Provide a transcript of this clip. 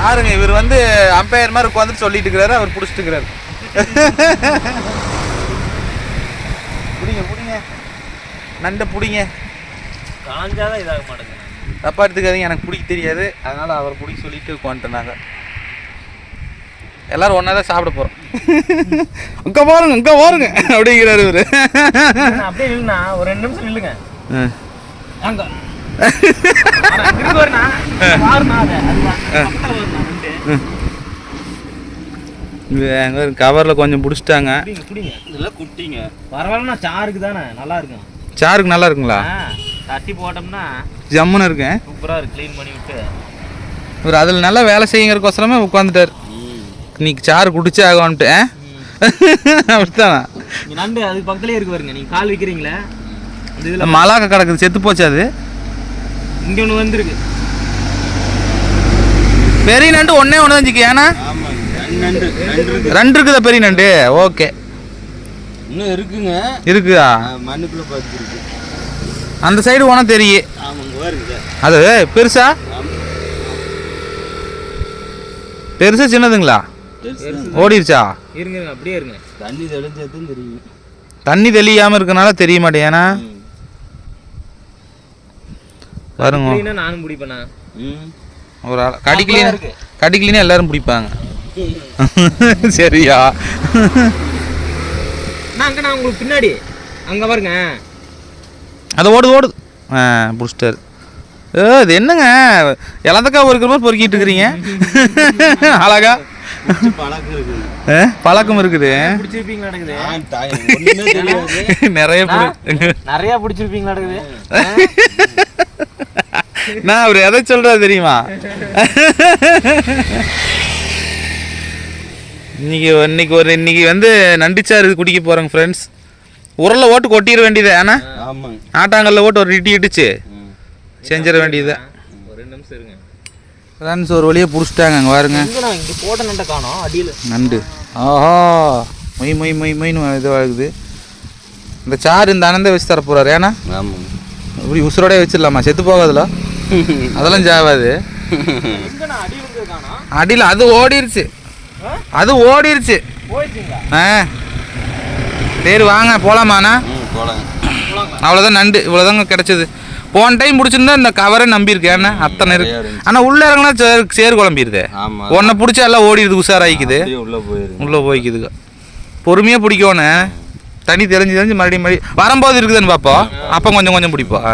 பாருங்க இவர் வந்து அம்பையர் மாதிரி உட்காந்துட்டு சொல்லிட்டு இருக்கிறாரு அவர் பிடிச்சிட்டு இருக்கிறாரு. பிடிங்க பிடிங்க. நண்டை பிடிங்க. காஞ்சாதான் இதாக மாட்டேங்குது. தப்பா எடுத்துக்காதீங்க எனக்கு பிடிக்க தெரியாது. அதனால அவர் பிடிக்க சொல்லிட்டு உட்காந்துட்டோம் நாங்கள் எல்லாரும் ஒன்றா தான் சாப்பிட போகிறோம் அங்கே பாருங்க அங்கே பாருங்க அப்படிங்கிறாரு இவர். அப்படியே நில்லுண்ணா ஒரு ரெண்டு நிமிஷம் நில்லுங்க. அங்க. அதை. அது. கவரில் கொஞ்சம் பிடிச்சிட்டாங்க. குடிங்க, குடிங்க. இதெல்லாம் குட்டிங்க. பரவாயில்லண்ணா சாருக்கு தானே. நல்லா இருக்கும் சாருக்கு நல்லா இருக்குங்களா? தட்டி போட்டோம்னா ஜம்முன்னு இருக்கேன். சூப்பரா இருக்கு க்ளீன் பண்ணி விட்டு. இவர் அதில் நல்லா வேலை செய்யுங்கிறக்கோசரமே உட்காந்துட்டார் இன்னைக்கு சாறு குடிச்சே ஆகணுன்ட்டு? அப்படித்தானா? நண்டு அதுக்கு பக்கத்துலயே இருக்கு பாருங்க. நீங்க கால் வைக்கிறீங்களே? மலாக்க கிடக்குது செத்து போச்சு அது. இங்க ஒண்ணு வந்திருக்கு. பெரிய நண்டு ஒன்னே ஒன்று தான் ஜிக்கு. ஏன்னா? ரெண்டு இருக்குதா பெரிய நண்டு? ஓகே. இன்னும் இருக்குங்க. இருக்குதா? மண்ணுக்குள்ள அந்த சைடு போனா தெரியும் அது பெருசா? பெருசா சின்னதுங்களா? ஓடிருச்சா இருங்க அப்படியே இருங்க தண்ணி தெளிஞ்சதும் தெரியும். தண்ணி தெளியாம இருக்கனால தெரிய மாட்டேன். பாருங்க. நானும் பிடிப்பேண்ணா ம். ஒரு ஆள் கடிக்கலினா. கடிக்கலினா எல்லாரும் பிடிப்பாங்க. சரியா? நான் அங்க நான் உங்களுக்கு பின்னாடி. அங்க பாருங்க. அது ஓடுது ஓடுது ஆ பிடிச்சிட்டாரு ஏ இது என்னங்க? இலந்தக்கா பொறுக்கிற மாதிரி பொறுக்கிட்டு இருக்கிறீங்க? அழகா? பழக்கம் இருக்குது. நிறைய பிடி- நிறைய பிடிச்சிருப்பீங்க நடக்குது? நான் அவர் எதை சொல்றாரு தெரியுமா? இன்னைக்கு இன்னைக்கு ஒரு இன்னைக்கு வந்து நண்டிச்சாறு குடிக்க போறோங்க ஃப்ரெண்ட்ஸ் உரல்ல ஓட்டு கொட்டிட வேண்டியது ஏன்னா ஆட்டாங்கல்ல ஓட்டு ஒரு இட்டி இடிச்சு ம். செஞ்சிட வேண்டியது ஒரு ரெண்டு நிமிஷம் இருங்க. ஃப்ரெண்ட்ஸ் ஒரு வழியாக பிடிச்சிட்டாங்க அங்கே பாருங்க போட்ட நண்டை காணோம் அடியில. நண்டு. ஆஹா மொய் மொய் மொய் மொய்னு இது ஆகுது இந்த சாறு இந்த அனந்த வச்சு தர போறாரு ஏன்னா இப்படி உசுரோடய வச்சிடலாமா? செத்து போகாதுல? அதெல்லாம் ஜாவாது. அடியில் அது ஓடிருச்சு? அது ஓடிருச்சு. ஆ. சரி வாங்க போலாங்க. அவ்வளோதான் நண்டு. இவ்வளோதாங்க கிடைச்சது. போன டைம் பிடிச்சிருந்தா இந்த கவரை நம்பியிருக்கேன் அத்தனை இருக்கு. ஆனால் உள்ளே இறங்கினா சேர் சேர் குழம்பிடுதே. ஆமா. உன்னை பிடிச்சா எல்லாம் ஓடிடுது உஷாராயிக்குது உள்ள போய்க்குதுங்க. பொறுமையாக பிடிக்கணும் தண்ணி தெரிஞ்சு தெரிஞ்சு மறுபடியும் மறுபடியும். வரும்போது இருக்குதுன்னு பார்ப்போம் அப்போ கொஞ்சம் கொஞ்சம் பிடிப்போம்.